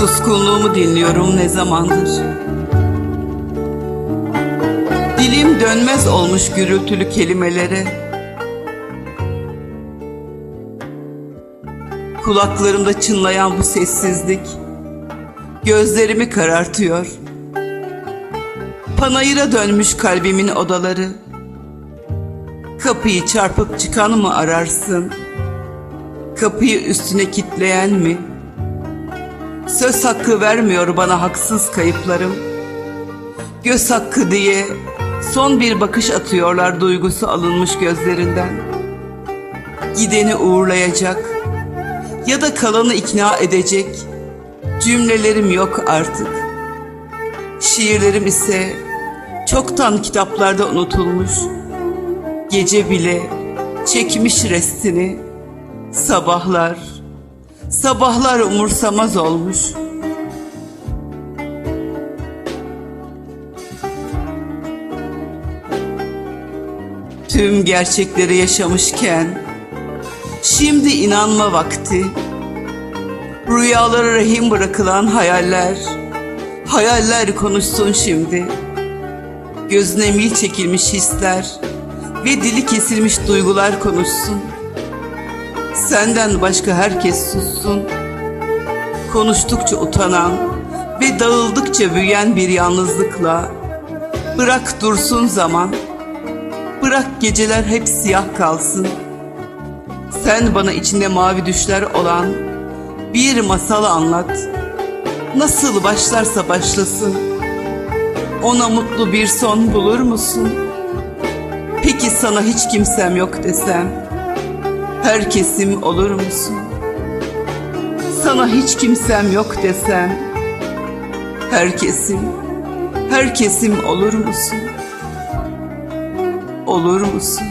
Suskunluğumu dinliyorum ne zamandır. Dilim dönmez olmuş gürültülü kelimelere. Kulaklarımda çınlayan bu sessizlik gözlerimi karartıyor. Panayıra dönmüş kalbimin odaları. Kapıyı çarpıp çıkan mı ararsın? Kapıyı üstüne kitleyen mi? Söz hakkı vermiyor bana haksız kayıplarım. Göz hakkı diye son bir bakış atıyorlar duygusu alınmış gözlerinden. Gideni uğurlayacak ya da kalanı ikna edecek cümlelerim yok artık. Şiirlerim ise çoktan kitaplarda unutulmuş. Gece bile çekmiş restini sabahlar sabahlar umursamaz olmuş. Tüm gerçekleri yaşamışken şimdi inanma vakti. Rüyalara rehin bırakılan hayaller, hayaller konuşsun şimdi. Gözüne mil çekilmiş hisler ve dili kesilmiş duygular konuşsun. Senden başka herkes sussun. Konuştukça utanan ve dağıldıkça büyüyen bir yalnızlıkla bırak dursun zaman. Bırak geceler hep siyah kalsın. Sen bana içinde mavi düşler olan bir masal anlat. Nasıl başlarsa başlasın. Ona mutlu bir son bulur musun? Peki sana hiç kimsem yok desem herkesim olur musun? Sana hiç kimsem yok desem herkesim, herkesim olur musun? Olur musun?